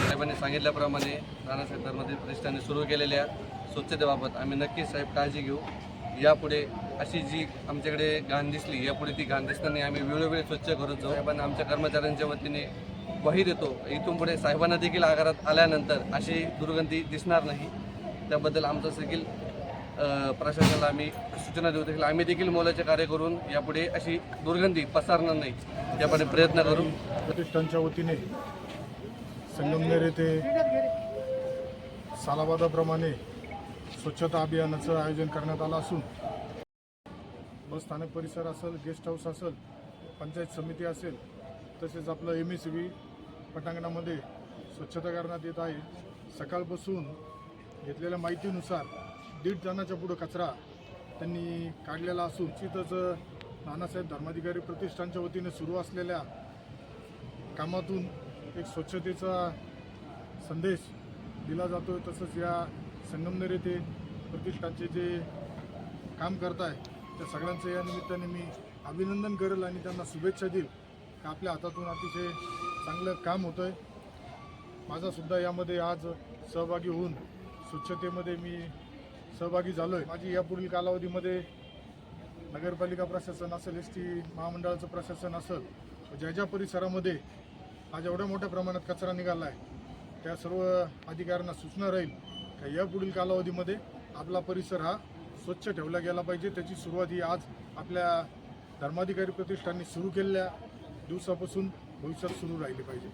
साहेबांनी सांगितल्याप्रमाणे राणासाहेब धर्मातील प्रतिष्ठाने सुरू केलेल्या स्वच्छतेबाबत आम्ही नक्कीच साहेब काळजी घेऊ. यापुढे अशी जी आमच्याकडे घाण दिसली यापुढे ती घाण दिसताना आम्ही वेळोवेळी स्वच्छ करत जाऊ. साहेबांना आमच्या कर्मचाऱ्यांच्या वतीने ग्वाही देतो. इथून पुढे साहेबांना देखील आगारात आल्यानंतर अशी दुर्गंधी दिसणार नाही. त्याबद्दल आमचं देखील प्रशासनाला आम्ही सूचना देऊ देखील आम्ही देखील मोलाचे कार्य करून यापुढे अशी दुर्गंधी पसरणार नाही यापुढे प्रयत्न करू. प्रतिष्ठानच्या वतीने संगमनेर येथे सालाबादाप्रमाणे स्वच्छता अभियानाचं आयोजन करण्यात आलं असून बस स्थानक परिसर असेल गेस्ट हाऊस असेल पंचायत समिती असेल तसेच आपलं एम एस व्ही पटांगणामध्ये स्वच्छता करण्यात येत आहे. सकाळपासून घेतलेल्या माहितीनुसार दीड टनाच्या पुढं कचरा त्यांनी काढलेला असून तिथंच नानासाहेब धर्माधिकारी प्रतिष्ठानच्या वतीने सुरू असलेल्या कामातून एक स्वच्छतेचा संदेश दिला जातो तसंच या संगमनेर येथे प्रतिष्ठानचे जे काम करत आहे त्या सगळ्यांचं या निमित्ताने मी अभिनंदन करेल आणि त्यांना शुभेच्छा देईल की आपल्या हातातून अतिशय चांगलं काम होतं आहे माझासुद्धा यामध्ये आज सहभागी होऊन स्वच्छतेमध्ये मी सहभागी झालो आहे माझी यापुढील कालावधीमध्ये नगरपालिका प्रशासन असेल एस टी महामंडळाचं प्रशासन असेल ज्या ज्या परिसरामध्ये आज एवढ्या मोठ्या प्रमाणात कचरा निघाला आहे त्या सर्व अधिकाऱ्यांना सूचना राहील का यापुढील कालावधीमध्ये आपला परिसर हा स्वच्छ ठेवला गेला पाहिजे. त्याची सुरुवात ही आज आपल्या धर्माधिकारी प्रतिष्ठानने सुरू केलेल्या दिवसापासून भविष्यात सुरू राहिली पाहिजे.